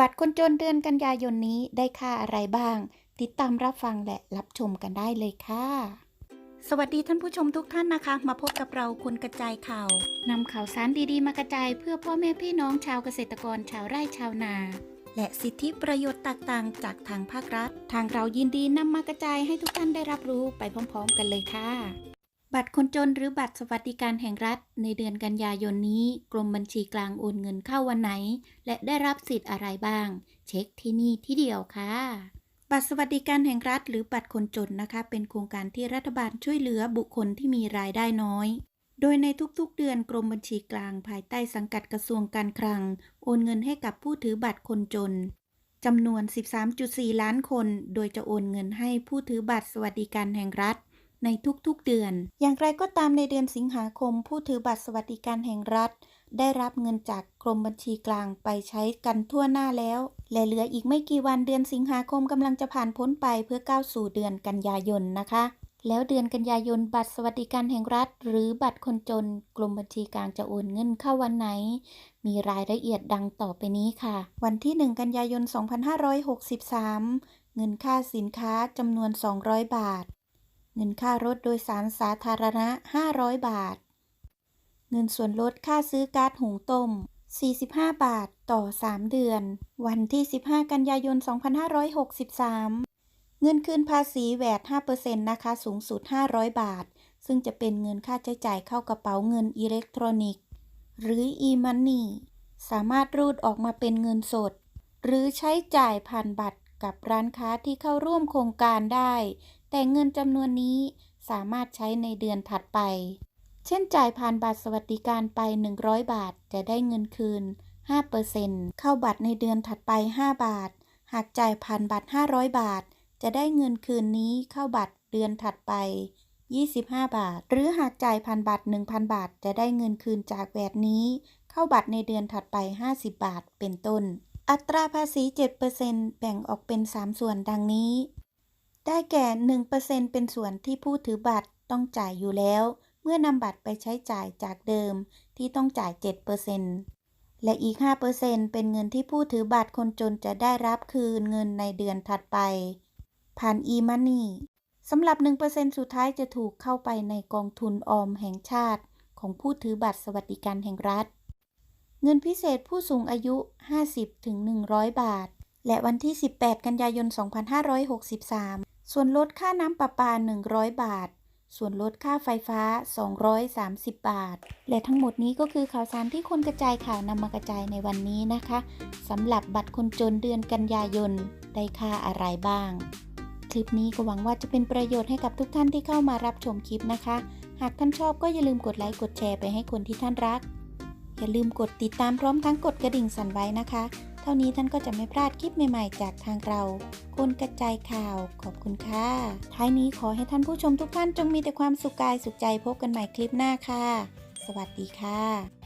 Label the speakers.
Speaker 1: บัตรคนจนเดือนกันยายนนี้ได้ค่าอะไรบ้าง ติดตามรับฟังและรับชมกันได้เลยค่ะ สวัสดีท่านผู้ชมทุกท่านนะคะ มาพบกับเราคนกระจายข่าวนำข่าวสารดีๆ มากระจายเพื่อพ่อแม่พี่น้องชาวเกษตรกรชาวไร่ชาวนา และสิทธิประโยชน์ต่างๆ จากทางภาครัฐ ทางเรายินดีนำมากระจายให้ทุกท่านได้รับรู้ไปพร้อม ๆ กันเลยค่ะ บัตรคนจนหรือบัตรสวัสดิการแห่งรัฐ ในเดือนกันยายนนี้ กรมบัญชีกลางโอนเงินเข้าวันไหน และได้รับสิทธิ์อะไรบ้าง เช็คที่นี่ที่เดียวค่ะ บัตรสวัสดิการแห่งรัฐ หรือบัตรคนจนนะคะ เป็นโครงการที่รัฐบาลช่วยเหลือบุคคลที่มีรายได้น้อย โดยในทุกๆ เดือนกรมบัญชีกลางภายใต้สังกัดกระทรวงการคลัง โอนเงินให้กับผู้ถือบัตรคนจนจำนวน 13.4 ล้านคน โดยจะโอนเงินให้ผู้ถือบัตรสวัสดิการแห่งรัฐ ในทุกๆเดือน อย่างไรก็ตามในเดือนสิงหาคม ผู้ถือบัตรสวัสดิการแห่งรัฐ ได้รับเงินจากกรมบัญชีกลางไปใช้กันทั่วหน้าแล้ว และเหลืออีกไม่กี่วันเดือนสิงหาคมกำลังจะผ่านพ้นไปเพื่อก้าวสู่เดือนกันยายนนะคะแล้วเดือนกันยายนบัตรสวัสดิการแห่งรัฐ หรือบัตรคนจน กรมบัญชีกลางจะโอนเงินเข้าวันไหน มีรายละเอียดดังต่อไปนี้ค่ะ วันที่ 1 กันยายน 2563 เงินค่าสินค้าจำนวน 200 บาท เงินค่ารถโดยสารสาธารณะ 500 บาท เงินส่วนลดค่าซื้อก๊าซหุงต้ม 45 บาทต่อ 3 เดือน วันที่ 15 กันยายน 2563 เงินคืนภาษีแวด5%นะคะ สูงสุด 500 บาท ซึ่งจะเป็นเงินค่าใช้จ่ายเข้ากระเป๋าเงินอิเล็กทรอนิกส์ หรือ e-money สามารถรูดออกมาเป็นเงินสด หรือใช้จ่ายผ่านบัตรกับร้านค้าที่เข้าร่วมโครงการได้ แต่เงินจำนวนนี้สามารถใช้ในเดือนถัดไป เช่นจ่ายผ่านบัตรสวัสดิการไป 100 บาท จะได้เงินคืน 5%เข้าบัตรในเดือนถัดไป 5 บาท หากจ่ายผ่านบัตร 500 บาท จะได้เงินคืนนี้เข้าบัตรเดือนถัดไป 25 บาท หรือหากจ่ายผ่านบัตร 1,000 บาท จะได้เงินคืนจากแวดนี้ เข้าบัตรในเดือนถัดไป 50 บาท เป็นต้น อัตราภาษี 7%แบ่งออกเป็น 3 ส่วนดังนี้ ได้แก่ 1%เป็นส่วนที่ผู้ถือบัตรต้องจ่ายอยู่แล้ว เมื่อนำบัตรไปใช้จ่ายจากเดิมที่ต้องจ่าย 7%และอีก 5%เป็นเงินที่ผู้ถือบัตรคนจนจะได้รับคืนเงินในเดือนถัดไป ผ่าน e-money สำหรับ 1%สุดท้ายจะถูกเข้าไปในกองทุนออมแห่งชาติของผู้ถือบัตรสวัสดิการแห่งรัฐ เงินพิเศษผู้สูงอายุ 50-100 บาท และวันที่ 18 กันยายน 2563 ส่วนลดค่าน้ำประปา 100 บาท ส่วนลดค่าไฟฟ้า 230 บาท และทั้งหมดนี้ก็คือข่าวสารที่คนกระจายข่าวนำมากระจายในวันนี้นะคะสำหรับบัตรคนจนเดือนกันยายนได้ค่าอะไรบ้าง คลิปนี้ก็หวังว่าจะเป็นประโยชน์ให้กับทุกท่านที่เข้ามารับชมคลิปนะคะ หากท่านชอบก็อย่าลืมกดไลค์กดแชร์ไปให้คนที่ท่านรัก อย่าลืมกดติดตามพร้อมทั้งกดกระดิ่งสั่นไว้นะคะ เท่านี้ท่านก็จะไม่พลาดคลิปใหม่ๆ จากทางเรา คุณกระจายข่าวขอบคุณค่ะ ท้ายนี้ขอให้ท่านผู้ชมทุกท่านจงมีแต่ความสุขกายสุขใจพบกันใหม่คลิปหน้าค่ะ สวัสดีค่ะ